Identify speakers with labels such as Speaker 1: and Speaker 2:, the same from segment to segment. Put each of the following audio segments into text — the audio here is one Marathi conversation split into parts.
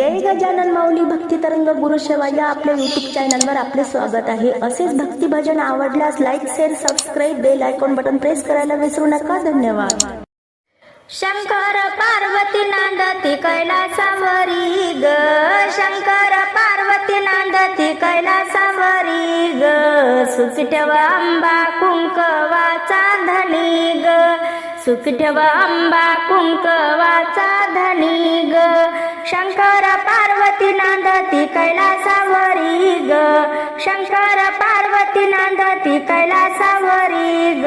Speaker 1: जय गजानन माऊली भक्ती तरंग गुरु सेवा या आपल्या युट्यूब चॅनलवर आपले स्वागत आहे. असेच भक्ती भजन आवडल्यास like share subscribe bell icon button press करायला विसरू नका. धन्यवाद.
Speaker 2: शंकर पार्वती नांदती कैलासावरी ग. शंकर पार्वती नांदती कैलासावरी ग. सुख ठेव अंबा कुंकवाचा धनी ग. सुख ठेव अंबा कुंकवाचा धनी ग. शंकर पार्वती नांदती कैलासावरी ग. शंकर पार्वती नांदती कैलासावरी ग.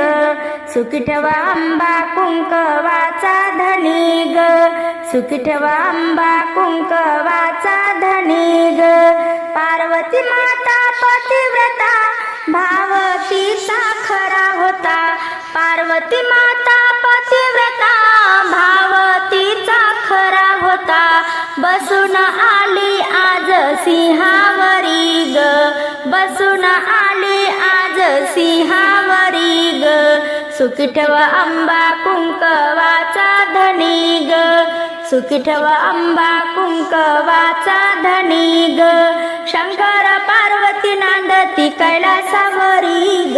Speaker 2: सुखी ठेवा अंबा कुंकवाचा धनी ग. सुखी ठेवा अंबा कुंकवाचा धनी ग. पार्वती माता पतिव्रता भावती खरा होता. पार्वती माता बसून आली आज सिंहावरी ग. बसून आली आज सिंहावरी ग. सुखी ठेव अंबा कुंकवाचा धनी ग. सुखी ठेव अंबा कुंकवाचा धनी ग. शंकर पार्वती नांदती कैलासावरी ग.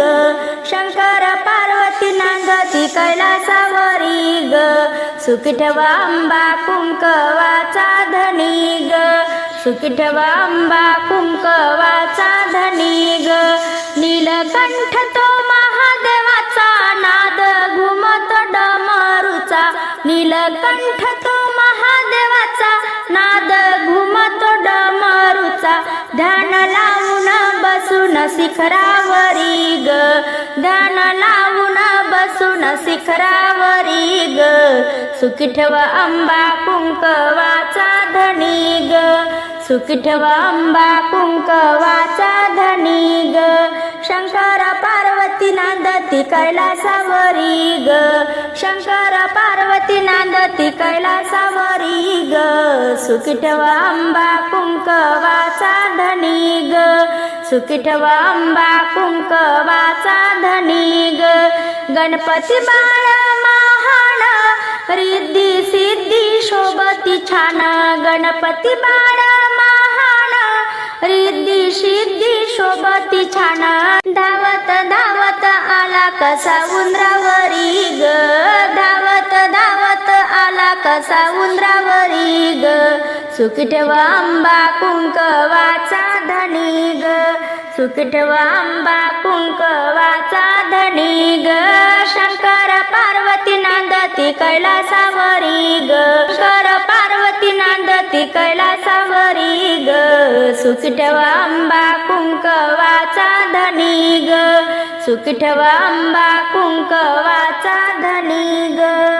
Speaker 2: शंकर पार्वती नांदती कैलासा सुखी अंबा कुंकवाचा धनी ग. सुखी अंबा कुंकवाचा धनी ग. नीलकंठ तो महादेवाचा नाद घुमत डमरूचा. नीलकंठ तो महादेवाचा नाद घुमत डमरूचा. ध्यान लावून बसून शिखरावरी ग. ध्यान लावून बसून शिखरा ग. सुखी ठेवा आंबा कुंकवाचा धनी ग. सुखी ठेवा आंबा कुंकवाचा धनी ग. शंकर पार्वती नांदती कैलासावरी ग. शंकर पार्वती नांदती कैलासावरी ग. सुखी ठेवा आंबा कुंकवाचा धनी ग. सुखी ठेवा आंबा कुंकवाचा धनी ग. गणपती बाळा रिद्धी सिद्धी शोभती छान गणपती बाळा महान. रिद्धी सिद्धी शोभती छान धावत धावत आला कसा उंदरावरी ग. धावत धावत आला कसा उंदरावरी ग. सुखी आंबा कुंकवाचा धनी ग. सुखी आंबा कुंकवाचा धनी ग. नांदती कैलासावरी ग. कर पार्वती नांदती कैलासावरी ग. सुखठव अंबा कुंकवाचा धनी ग. सुखठव अंबा कुंकवाचा धनी ग.